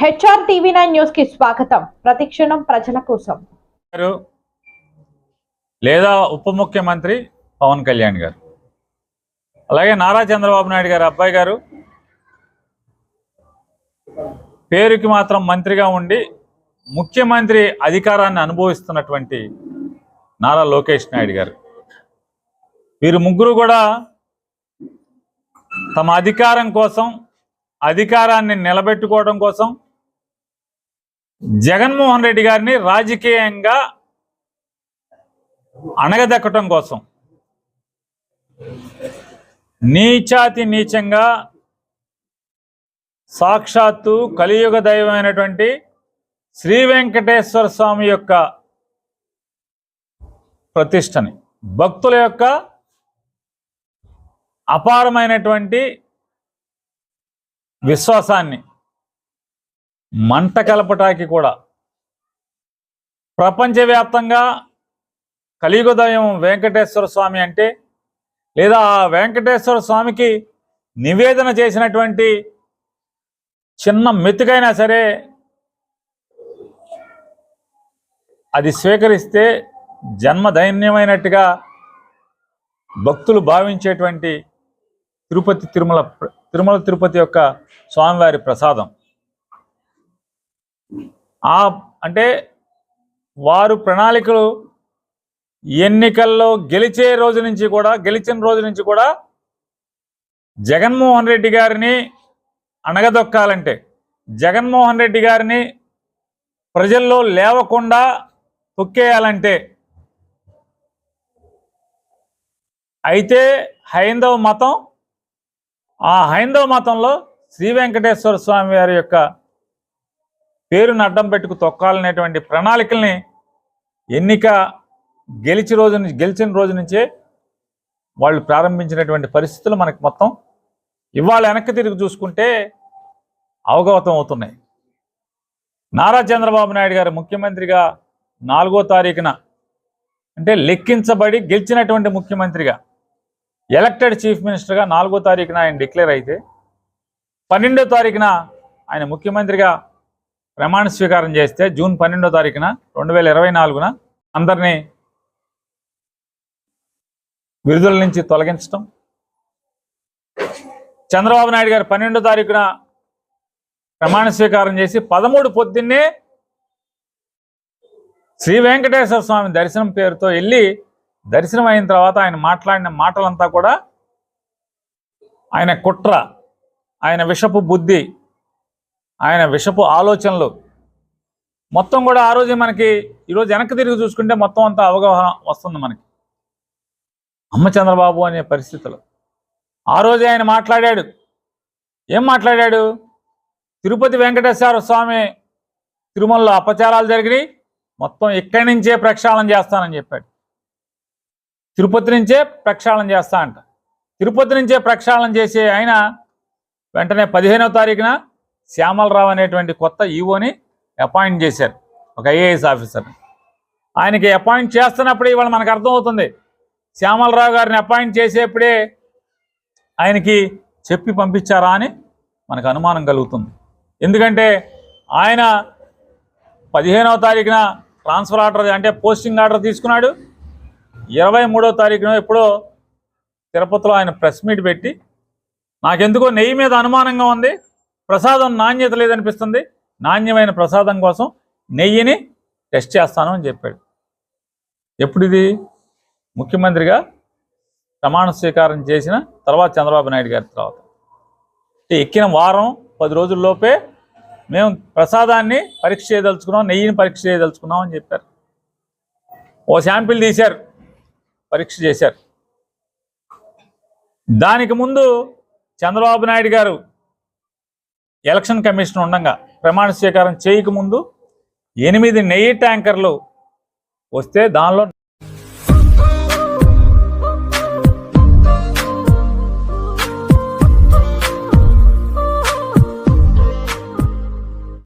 HR TV nine న్యూస్కి స్వాగతం. ప్రతిక్షణం ప్రజల కోసం. గారు లేదా ఉప ముఖ్యమంత్రి పవన్ కళ్యాణ్ గారు. అలాగే నారా చంద్రబాబు నాయుడు గారు అబ్బాయి గారు పేరుకి మాత్రం మంత్రిగా ఉండి ముఖ్యమంత్రి అధికారాన్ని అనుభవిస్తున్నటువంటి నారా లోకేష్ నాయుడు గారు. వీరు ముగ్గురు కూడా తమ అధికారం కోసం అధికారాన్ని నిలబెట్టుకోవడం కోసం జగన్మోహన్ రెడ్డి గారిని రాజకీయంగా అణగదక్కటం కోసం నీచాతి నీచంగా సాక్షాత్తు కలియుగ దైవమైనటువంటి శ్రీ వెంకటేశ్వర స్వామి యొక్క ప్రతిష్టని భక్తుల యొక్క అపారమైనటువంటి విశ్వాసాన్ని మంట కలపటానికి కూడా. ప్రపంచవ్యాప్తంగా కలియుగదయం వెంకటేశ్వర స్వామి అంటే లేదా ఆ వెంకటేశ్వర స్వామికి నివేదన చేసినటువంటి చిన్న మెతుకైనా సరే అది స్వీకరిస్తే జన్మ దైన్యమైనట్టుగా భక్తులు భావించేటువంటి తిరుపతి తిరుమల తిరుమల తిరుపతి యొక్క స్వామివారి ప్రసాదం. ఆ అంటే వారు ప్రణాళికలు ఎన్నికల్లో గెలిచే రోజు నుంచి కూడా గెలిచిన రోజు నుంచి కూడా జగన్మోహన్ రెడ్డి గారిని అణగదొక్కాలంటే జగన్మోహన్ రెడ్డి గారిని ప్రజల్లో లేవకుండా తొక్కేయాలంటే అయితే హైందవ మతం ఆ హైందవ మతంలో శ్రీ వెంకటేశ్వర స్వామి వారి యొక్క పేరును అడ్డం పెట్టుకు తొక్కాలనేటువంటి ప్రణాళికల్ని ఎన్నిక గెలిచి రోజు నుంచి గెలిచిన రోజు నుంచే వాళ్ళు ప్రారంభించినటువంటి పరిస్థితులు మనకు మొత్తం ఇవాళ వెనక్కి తిరిగి చూసుకుంటే అవగతం అవుతున్నాయి. నారా చంద్రబాబు నాయుడు గారు ముఖ్యమంత్రిగా నాలుగో తారీఖున అంటే లెక్కించబడి గెలిచినటువంటి ముఖ్యమంత్రిగా ఎలక్టెడ్ చీఫ్ మినిస్టర్గా నాలుగో తారీఖున ఆయన డిక్లేర్ అయితే పన్నెండో తారీఖున ఆయన ముఖ్యమంత్రిగా ప్రమాణ స్వీకారం చేస్తే జూన్ పన్నెండో తారీఖున రెండు వేల ఇరవై నాలుగున అందరినీ విడుదల నుంచి తొలగించటం. చంద్రబాబు నాయుడు గారు పన్నెండో తారీఖున ప్రమాణ స్వీకారం చేసి పదమూడు పొద్దున్నే శ్రీ వెంకటేశ్వర స్వామి దర్శనం పేరుతో వెళ్ళి దర్శనం అయిన తర్వాత ఆయన మాట్లాడిన మాటలంతా కూడా ఆయన కుట్ర ఆయన విషపు బుద్ధి ఆయన విషపు ఆలోచనలు. మొత్తం కూడా ఆ రోజే మనకి ఈరోజు వెనక్కి తిరిగి చూసుకుంటే మొత్తం అంతా అవగాహన వస్తుంది మనకి. అమ్మ చంద్రబాబు అనే పరిస్థితులు. ఆ రోజే ఆయన మాట్లాడాడు. ఏం మాట్లాడాడు? తిరుపతి వెంకటేశ్వర స్వామి తిరుమలలో అపచారాలు జరిగినాయి. మొత్తం ఇక్కడి నుంచే ప్రక్షాళన చేస్తానని చెప్పాడు. తిరుపతి నుంచే ప్రక్షాళన చేస్తా అంట. తిరుపతి నుంచే ప్రక్షాళన చేసే ఆయన వెంటనే పదిహేనవ తారీఖున శ్యామలరావు అనేటువంటి కొత్త ఈవోని అపాయింట్ చేశారు. ఒక ఐఏఎస్ ఆఫీసర్ ఆయనకి అపాయింట్ చేస్తున్నప్పుడే ఇవాళ మనకు అర్థమవుతుంది. శ్యామలరావు గారిని అపాయింట్ చేసేప్పుడే ఆయనకి చెప్పి పంపించారా అని మనకు అనుమానం కలుగుతుంది. ఎందుకంటే ఆయన పదిహేనవ తారీఖున ట్రాన్స్ఫర్ ఆర్డర్ అంటే పోస్టింగ్ ఆర్డర్ తీసుకున్నాడు. ఇరవై మూడో తారీఖున ఎప్పుడో తిరుపతిలో ఆయన ప్రెస్ మీట్ పెట్టి నాకెందుకో నెయ్యి మీద అనుమానంగా ఉంది. ప్రసాదం నాణ్యత లేదనిపిస్తుంది. నాణ్యమైన ప్రసాదం కోసం నెయ్యిని టెస్ట్ చేస్తాను అని చెప్పాడు. ఎప్పుడు ఇది ముఖ్యమంత్రిగా ప్రమాణ స్వీకారం చేసిన తర్వాత చంద్రబాబు నాయుడు గారి తర్వాత. అంటే ఎక్కిన వారం పది రోజుల్లోపే మేము ప్రసాదాన్ని పరీక్ష చేయదలుచుకున్నాం నెయ్యిని పరీక్ష చేయదలుచుకున్నాం అని చెప్పారు. ఓ శాంపిల్ తీశారు. పరీక్ష చేశారు. దానికి ముందు చంద్రబాబు నాయుడు గారు ఎలక్షన్ కమిషన్ ఉండగా ప్రమాణ స్వీకారం చేయకముందు ఎనిమిది నెయ్యి ట్యాంకర్లు వస్తే దానిలో